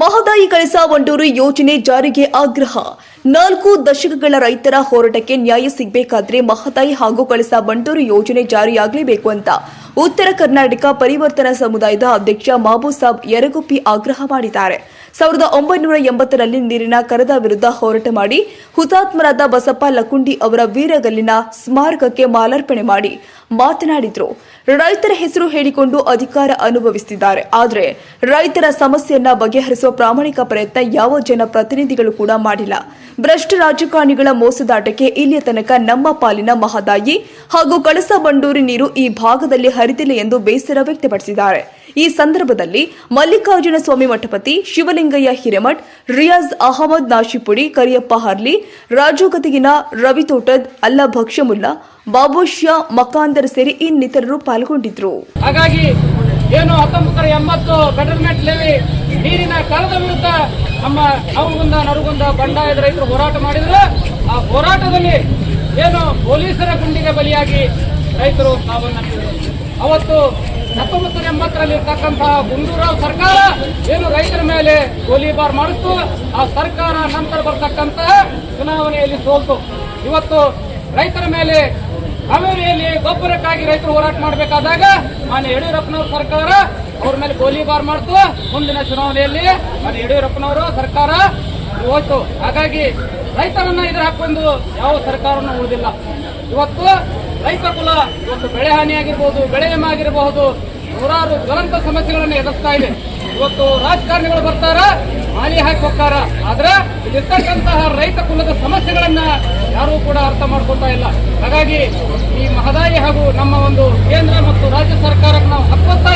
ಮಹದಾಯಿ ಕಳಸ ಒಂಡೂರು ಯೋಜನೆ ಜಾರಿಗೆ ಆಗ್ರಹ. ನಾಲ್ಕು ದಶಕಗಳ ರೈತರ ಹೋರಾಟಕ್ಕೆ ನ್ಯಾಯ ಸಿಗಬೇಕಾದ್ರೆ ಮಹದಾಯಿ ಹಾಗೂ ಕಳಸ ಬಂಡೂರು ಯೋಜನೆ ಜಾರಿಯಾಗಲೇಬೇಕು ಅಂತ ಉತ್ತರ ಕರ್ನಾಟಕ ಪರಿವರ್ತನಾ ಸಮುದಾಯದ ಅಧ್ಯಕ್ಷ ಮಾಬೂಸಾಬ್ ಯರಗುಪ್ಪಿ ಆಗ್ರಹ ಮಾಡಿದ್ದಾರೆ. ಸಾವಿರದ ಒಂಬೈನೂರ ಎಂಬತ್ತರಲ್ಲಿ ನೀರಿನ ಕರದ ವಿರುದ್ಧ ಹೋರಾಟ ಮಾಡಿ ಹುತಾತ್ಮರಾದ ಬಸಪ್ಪ ಲಕುಂಡಿ ಅವರ ವೀರಗಲ್ಲಿನ ಸ್ಮಾರಕಕ್ಕೆ ಮಾಲಾರ್ಪಣೆ ಮಾಡಿ ಮಾತನಾಡಿದ್ರು. ರೈತರ ಹೆಸರು ಹೇಳಿಕೊಂಡು ಅಧಿಕಾರ ಅನುಭವಿಸುತ್ತಿದ್ದಾರೆ ಆದರೆ ರೈತರ ಸಮಸ್ಯೆಯನ್ನ ಬಗೆಹರಿಸುವ ಪ್ರಾಮಾಣಿಕ ಪ್ರಯತ್ನ ಯಾವ ಜನಪ್ರತಿನಿಧಿಗಳು ಕೂಡ ಮಾಡಿಲ್ಲ. ಭ್ರಷ್ಟ ರಾಜಕಾರಣಿಗಳ ಮೋಸದಾಟಕ್ಕೆ ಇಲ್ಲಿಯ ತನಕ ನಮ್ಮ ಪಾಲಿನ ಮಹದಾಯಿ ಹಾಗೂ ಕಳಸ ಬಂಡೂರಿ ನೀರು ಈ ಭಾಗದಲ್ಲಿ ಹರಿದಿಲ್ಲ ಎಂದು ಬೇಸರ ವ್ಯಕ್ತಪಡಿಸಿದ್ದಾರೆ. ಈ ಸಂದರ್ಭದಲ್ಲಿ ಮಲ್ಲಿಕಾರ್ಜುನ ಸ್ವಾಮಿ ಮಠಪತಿ ಶಿವಲಿಂಗಯ್ಯ ಹಿರೇಮಠ್, ರಿಯಾಜ್ ಅಹಮದ್ ನಾಶಿಪುಡಿ, ಕರಿಯಪ್ಪ ಹರ್ಲಿ ರಾಜು ರವಿತೋಟದ್ ರವಿ ತೋಟದ್ ಅಲ್ಲಾ ಭಕ್ಷ್ಯಮುಲ್ಲಾ ಬಾಬುಷ್ಯಾ ಮಕಾಂದರ್ ಸೇರಿ ಇನ್ನಿತರರು ಪಾಲ್ಗೊಂಡಿದ್ರು. ಹಾಗಾಗಿ ಏನು ಹತ್ತೊಂಬತ್ತರ ಎಂಬತ್ತು ಬೆಟರ್ಮೆಂಟ್ ಲೆವಿ ನೀರಿನ ಕಳದ ವಿರುದ್ಧ ನಮ್ಮ ನವಗುಂದ ನರಗುಂದ, ಬಂಡಾಯದ ರೈತರು ಹೋರಾಟ ಮಾಡಿದ್ರು. ಆ ಹೋರಾಟದಲ್ಲಿ ಏನು ಪೊಲೀಸರ ಗುಂಡಿಗೆ ಬಲಿಯಾಗಿ ರೈತರು ಸಾವನ್ನಪ್ಪಿದರು ಅವತ್ತು ಹತ್ತೊಂಬತ್ತು ಎಂಬತ್ತರಲ್ಲಿ ಇರ್ತಕ್ಕಂತಹ ಗುಂಡೂರಾವ್ ಸರ್ಕಾರ ಏನು ರೈತರ ಮೇಲೆ ಗೋಲಿಬಾರ್ ಮಾಡಿತ್ತು, ಆ ಸರ್ಕಾರ ನಂತರ ಬರ್ತಕ್ಕಂತಹ ಚುನಾವಣೆಯಲ್ಲಿ ಸೋಲ್ತು. ಇವತ್ತು ರೈತರ ಮೇಲೆ ಹಾವೇರಿಯಲ್ಲಿ ಗೊಬ್ಬರಕ್ಕಾಗಿ ರೈತರು ಹೋರಾಟ ಮಾಡಬೇಕಾದಾಗ ಮಾನ್ಯ ಯಡಿಯೂರಪ್ಪನವ್ರ ಸರ್ಕಾರ ಅವ್ರ ಮೇಲೆ ಗೋಲಿಬಾರ್ ಮಾಡ್ತು. ಮುಂದಿನ ಚುನಾವಣೆಯಲ್ಲಿ ಮಾನ್ಯ ಯಡಿಯೂರಪ್ಪನವರು ಸರ್ಕಾರ ಹೋಯ್ತು. ಹಾಗಾಗಿ ರೈತರನ್ನ ಇದ್ರ ಹಾಕೊಂಡು ಯಾವ ಸರ್ಕಾರನೂ ಉಳಿದಿಲ್ಲ. ಇವತ್ತು ರೈತ ಕುಲ ಇವತ್ತು ಬೆಳೆ ಹಾನಿಯಾಗಿರ್ಬೋದು, ಬೆಳೆ ಆಗಿರಬಹುದು, ನೂರಾರು ಜ್ವಲಂತ ಸಮಸ್ಯೆಗಳನ್ನು ಎದುರಿಸ್ತಾ ಇದೆ. ಇವತ್ತು ರಾಜಕಾರಣಿಗಳು ಬರ್ತಾರ ಹಾನಿ ಹಾಕಿ ಹೋಗ್ತಾರ. ಆದ್ರೆ ಇಲ್ಲಿರ್ತಕ್ಕಂತಹ ರೈತ ಕುಲದ ಸಮಸ್ಯೆಗಳನ್ನ ಯಾರೂ ಕೂಡ ಅರ್ಥ ಮಾಡ್ಕೊತಾ ಇಲ್ಲ. ಹಾಗಾಗಿ ಈ ಮಹದಾಯಿ ಹಾಗೂ ನಮ್ಮ ಒಂದು ಕೇಂದ್ರ ಮತ್ತು ರಾಜ್ಯ ಸರ್ಕಾರಕ್ಕೆ ನಾವು ಹಕ್ಕೊತ್ತಾಯ ಮಾಡ್ತೀವಿ